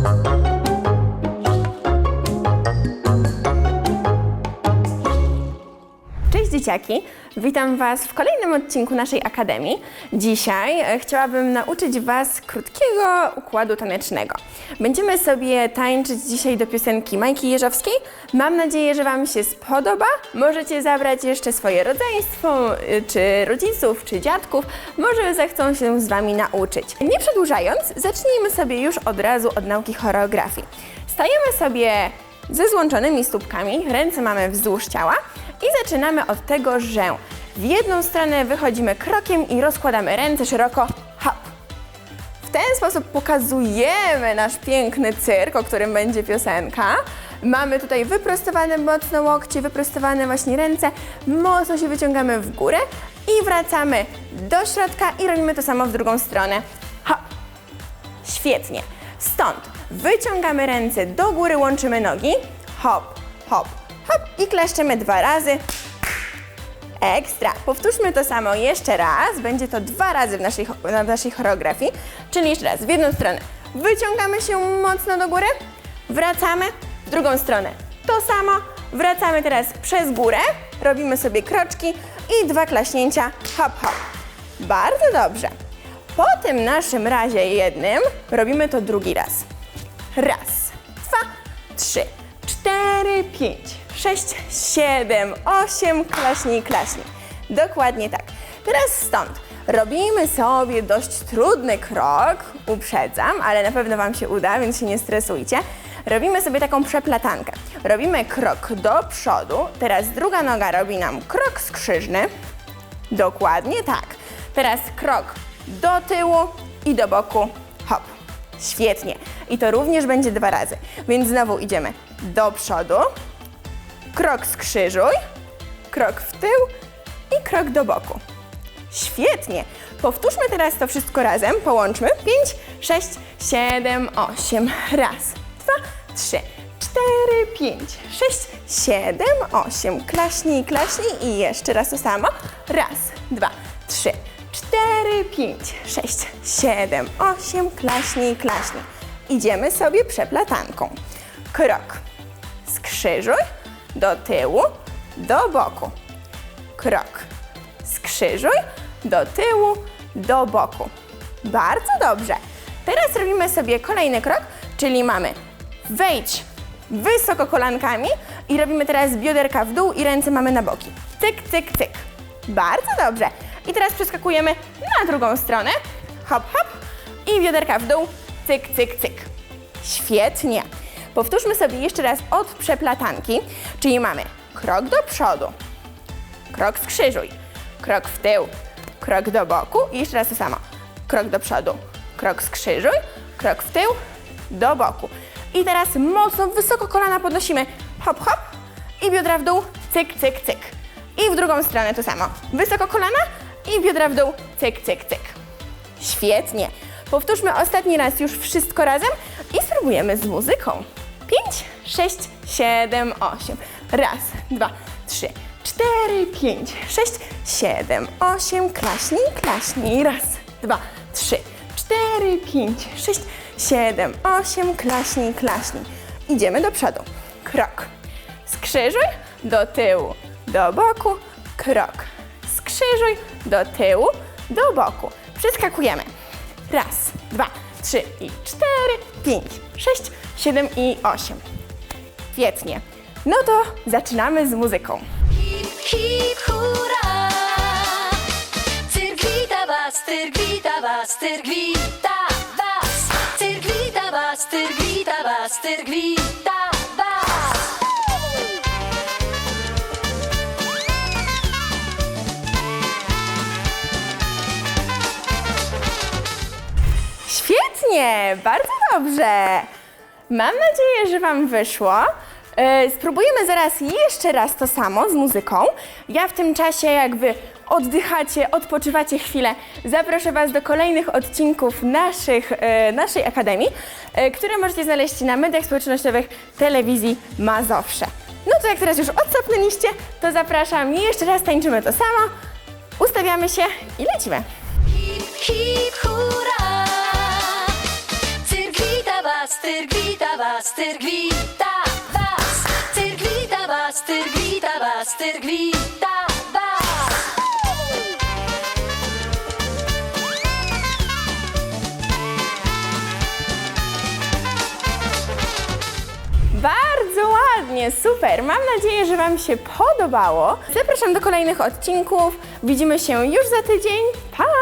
Thank you. Dzieciaki, witam Was w kolejnym odcinku naszej Akademii. Dzisiaj e, chciałabym nauczyć Was krótkiego układu tanecznego. Będziemy sobie tańczyć dzisiaj do piosenki Majki Jeżowskiej. Mam nadzieję, że Wam się spodoba. Możecie zabrać jeszcze swoje rodzeństwo, y, czy rodziców, czy dziadków. Może zechcą się z Wami nauczyć. Nie przedłużając, zacznijmy sobie już od razu od nauki choreografii. Stajemy sobie ze złączonymi stópkami, ręce mamy wzdłuż ciała i zaczynamy od tego, że w jedną stronę wychodzimy krokiem i rozkładamy ręce szeroko, hop. W ten sposób pokazujemy nasz piękny cyrk, o którym będzie piosenka. Mamy tutaj wyprostowane mocno łokcie, wyprostowane właśnie ręce, mocno się wyciągamy w górę i wracamy do środka i robimy to samo w drugą stronę. Hop. Świetnie. Stąd wyciągamy ręce do góry, łączymy nogi. Hop, hop, hop i kleszczymy dwa razy. Ekstra. Powtórzmy to samo jeszcze raz. Będzie to dwa razy w naszej, w naszej choreografii. Czyli jeszcze raz, w jedną stronę wyciągamy się mocno do góry, wracamy, w drugą stronę to samo, wracamy teraz przez górę, robimy sobie kroczki i dwa klaśnięcia, hop, hop. Bardzo dobrze. Po tym naszym razie jednym robimy to drugi raz. Raz, dwa, trzy, cztery, pięć, sześć, siedem, osiem, klaśnij, klaśnij. Dokładnie tak. Teraz stąd robimy sobie dość trudny krok, uprzedzam, ale na pewno Wam się uda, więc się nie stresujcie. Robimy sobie taką przeplatankę. Robimy krok do przodu, teraz druga noga robi nam krok skrzyżny. Dokładnie tak. Teraz krok do tyłu i do boku. Hop. Świetnie. I to również będzie dwa razy. Więc znowu idziemy do przodu, krok skrzyżuj, krok w tył i krok do boku. Świetnie. Powtórzmy teraz to wszystko razem. Połączmy. 5, 6, 7, 8. Raz, dwa, trzy, cztery, pięć, sześć, siedem, osiem. Klaśnij, klaśnij i jeszcze raz to samo. Raz, dwa, trzy, cztery, pięć, sześć, siedem, osiem. Klaśnij, klaśnij. Idziemy sobie przeplatanką. Krok. Skrzyżuj do tyłu, do boku. Krok. Skrzyżuj do tyłu, do boku. Bardzo dobrze. Teraz robimy sobie kolejny krok, czyli mamy wejdź wysoko kolankami i robimy teraz bioderka w dół i ręce mamy na boki. Cyk, cyk, cyk. Bardzo dobrze. I teraz przeskakujemy na drugą stronę. Hop, hop. I bioderka w dół. Cyk, cyk, cyk. Świetnie. Powtórzmy sobie jeszcze raz od przeplatanki, czyli mamy krok do przodu, krok skrzyżuj, krok w tył, krok do boku i jeszcze raz to samo. Krok do przodu, krok skrzyżuj, krok w tył, do boku. I teraz mocno, wysoko kolana podnosimy. Hop, hop. I biodra w dół, cyk, cyk, cyk. I w drugą stronę to samo. Wysoko kolana i biodra w dół, cyk, cyk, cyk. Świetnie. Powtórzmy ostatni raz już wszystko razem i spróbujemy z muzyką. 5, 6, 7, 8. Raz, dwa, trzy, cztery, pięć, sześć, siedem, osiem. Klaśnij, klaśnij. Raz, dwa, trzy, cztery, pięć, sześć, siedem, osiem. Klaśnij, klaśnij. Idziemy do przodu. Krok. Skrzyżuj do tyłu, do boku. Krok. Skrzyżuj do tyłu, do boku. Przeskakujemy. Raz, dwa, trzy i cztery, pięć, sześć, siedem i osiem. Świetnie. No to zaczynamy z muzyką. Hip, hip, hurra! Cyrk wita was, cyrk wita was, cyrk wita was! Cyrk wita was, cyrk wita was, cyrk wita was! Świetnie, bardzo dobrze. Mam nadzieję, że Wam wyszło. E, Spróbujemy zaraz jeszcze raz to samo z muzyką. Ja w tym czasie, jak Wy oddychacie, odpoczywacie chwilę, zaproszę Was do kolejnych odcinków naszych, e, naszej Akademii, e, które możecie znaleźć na mediach społecznościowych telewizji Mazowsze. No to jak teraz już odsapnęliście, to zapraszam i jeszcze raz tańczymy to samo. Ustawiamy się i lecimy. Hip, hip, hurra! Cyrk wita was, cyrk was. Cyrk wita was, cyrk was, cyrk was. Bardzo ładnie, super. Mam nadzieję, że Wam się podobało. Zapraszam do kolejnych odcinków. Widzimy się już za tydzień. Pa!